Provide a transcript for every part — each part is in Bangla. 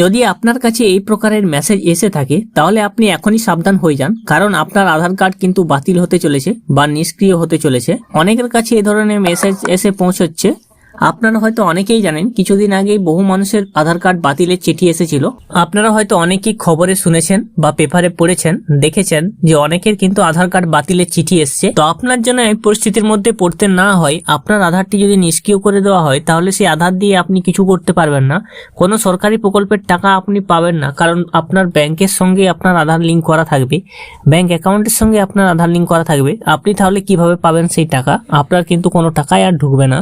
যদি আপনার কাছে এই প্রকারের মেসেজ এসে থাকে, তাহলে আপনি এখনই সাবধান হয়ে যান, কারণ আপনার আধার কার্ড কিন্তু বাতিল হতে চলেছে বা নিষ্ক্রিয় হতে চলেছে। অনেকের কাছে এ ধরনের মেসেজ এসে পৌঁছচ্ছে আপনারা হয়তো অনেকেই জানেন, কিছুদিন আগেই বহু মানুষের আধার কার্ড বাতিলের চিঠি এসেছিল। আপনারা হয়তো অনেকেই খবরে শুনেছেন বা পেপারে পড়েছেন, দেখেছেন যে অনেকের কিন্তু আধার কার্ড বাতিলের চিঠি এসছে। তো আপনার জন্য এই পরিস্থিতির মধ্যে পড়তে না হয়, আপনার আধারটি যদি নিষ্ক্রিয় করে দেওয়া হয়, তাহলে সেই আধার দিয়ে আপনি কিছু করতে পারবেন না। কোনো সরকারি প্রকল্পের টাকা আপনি পাবেন না, কারণ আপনার ব্যাংকের সঙ্গে আপনার আধার লিঙ্ক করা থাকবে। ব্যাংক অ্যাকাউন্টের সঙ্গে আপনার আধার লিঙ্ক করা থাকবে। আপনি তাহলে কীভাবে পাবেন সেই টাকা? আপনার কিন্তু কোনো টাকাই আর ঢুকবে না।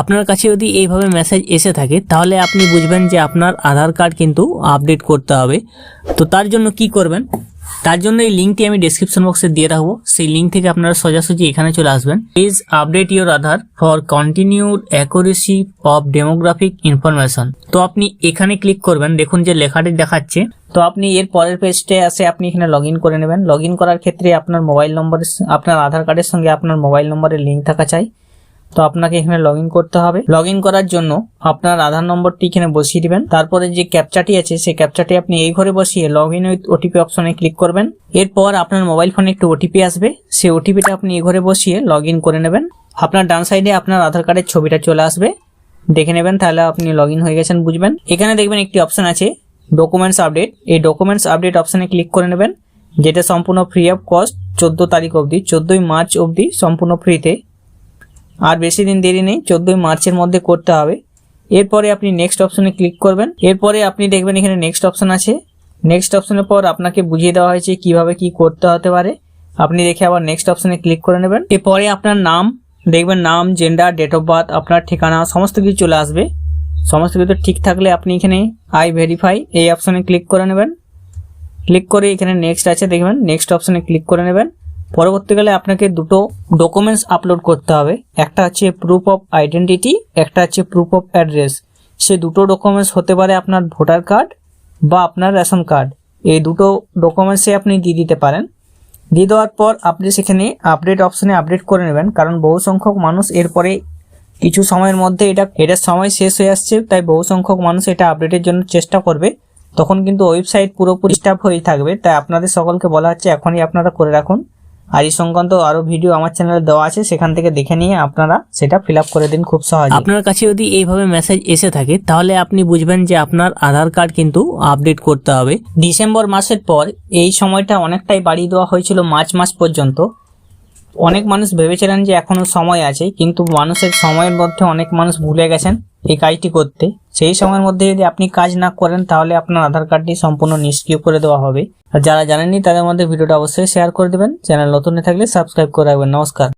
আপনার কাছে যদি এইভাবে মেসেজ এসে থাকে, তাহলে আপনি বুঝবেন যে আপনার আধার কার্ড কিন্তু আপডেট করতে হবে। তো তার জন্য কি করবেন? তার জন্য এই লিঙ্কটি আমি ডেসক্রিপশন বক্সে দিয়ে রাখব। সেই লিঙ্ক থেকে আপনারা সোজাসুজি এখানে চলে আসবেন। Please update your Aadhaar for continued accuracy of demographic information তো আপনি এখানে ক্লিক করবেন। দেখুন যে লেখাটি দেখাচ্ছে। তো আপনি এর পরের পেজটে আসে আপনি এখানে লগ করে নেবেন। লগ করার ক্ষেত্রে আপনার মোবাইল নম্বরের আপনার আধার কার্ডের সঙ্গে আপনার মোবাইল নম্বরের লিঙ্ক থাকা চাই। তো আপনাকে এখানে লগ করতে হবে। লগ করার জন্য আপনার আধার নম্বরটি এখানে বসিয়ে দিবেন। তারপরে যে ক্যাপচাটি আছে, সেই ক্যাপচাটি আপনি এই ঘরে বসিয়ে লগ ইন উইথ ওটিপি অপশনে ক্লিক করবেন। এরপর আপনার মোবাইল ফোনে একটু ওটিপি আসবে। সেই ওটিপিটা আপনি এই ঘরে বসিয়ে লগ করে নেবেন। আপনার ডান সাইডে আপনার আধার কার্ডের ছবিটা চলে আসবে। দেখে নেবেন, তাহলে আপনি লগ হয়ে গেছেন, বুঝবেন। এখানে দেখবেন একটি অপশন আছে ডকুমেন্টস আপডেট এই ডকুমেন্টস আপডেট অপশনে ক্লিক করে নেবেন। যেটা সম্পূর্ণ ফ্রি অফ কস্ট চোদ্দ তারিখ অবধি, চোদ্দোই মার্চ অবধি সম্পূর্ণ ফ্রিতে আর বেশি দিন দেরি নেই, চোদ্দোই মার্চের মধ্যে করতে হবে। এরপরে আপনি নেক্সট অপশনে ক্লিক করবেন। এরপরে আপনি দেখবেন এখানে নেক্সট অপশন আছে। নেক্সট অপশনের পর আপনাকে বুঝিয়ে দেওয়া হয়েছে কীভাবে কি করতে হতে পারে। আপনি দেখে আবার নেক্সট অপশনে ক্লিক করে নেবেন। এরপরে আপনার নাম, দেখবেন নাম জেন্ডার ডেট অফ বার্থ আপনার ঠিকানা, সমস্ত কিছু চলে আসবে। সমস্ত কিছু ঠিক থাকলে আপনি এখানে আই ভেরিফাই এই অপশনে ক্লিক করে নেবেন। ক্লিক করে এখানে নেক্সট আছে, দেখবেন নেক্সট অপশনে ক্লিক করে নেবেন। পরবর্তীকালে আপনাকে দুটো ডকুমেন্টস আপলোড করতে হবে। একটা হচ্ছে প্রুফ অফ আইডেন্টিটি একটা হচ্ছে প্রুফ অফ অ্যাড্রেস সে দুটো ডকুমেন্টস হতে পারে আপনার ভোটার কার্ড বা আপনার রেশন কার্ড এই দুটো ডকুমেন্টসে আপনি দিয়ে দিতে পারেন। দিয়ে দেওয়ার পর আপনি সেখানে আপডেট অপশনে আপডেট করে নেবেন, কারণ বহু সংখ্যক মানুষ এরপরে কিছু সময়ের মধ্যে এটা এটার সময় শেষ হয়ে আসছে, তাই বহু সংখ্যক মানুষ এটা আপডেটের জন্য চেষ্টা করবে। তখন কিন্তু ওয়েবসাইট পুরোপুরি স্টাফ হয়েই থাকবে, তাই আপনাদের সকলকে বলা হচ্ছে এখনই আপনারা করে রাখুন। আর এই সংক্রান্ত আরও ভিডিও আমার চ্যানেলে দেওয়া আছে সেখান থেকে দেখে নিয়ে আপনারা সেটা ফিল আপ করে দিন খুব সহজে আপনার কাছে যদি এইভাবে মেসেজ এসে থাকে তাহলে আপনি বুঝবেন যে আপনার আধার কার্ড কিন্তু আপডেট করতে হবে। ডিসেম্বর মাসের পর এই সময়টা অনেকটাই বাড়িয়ে দেওয়া হয়েছিল মার্চ মাস পর্যন্ত। অনেক মানুষ ভেবেছিলেন যে এখনও সময় আছে কিন্তু মানুষের সময়ের মধ্যে অনেক মানুষ ভুলে গেছেন। এই কাজটি করতে। সেই সময়ের মধ্যে যদি আপনি কাজ না করেন, তাহলে আপনার আধার কার্ডটি সম্পূর্ণ নিষ্ক্রিয় করে দেওয়া হবে। আর যারা জানেননি, তাদের মধ্যে ভিডিওটা অবশ্যই শেয়ার করে দেবেন। চ্যানেল নতুন থাকলে সাবস্ক্রাইব করে রাখবেন। নমস্কার।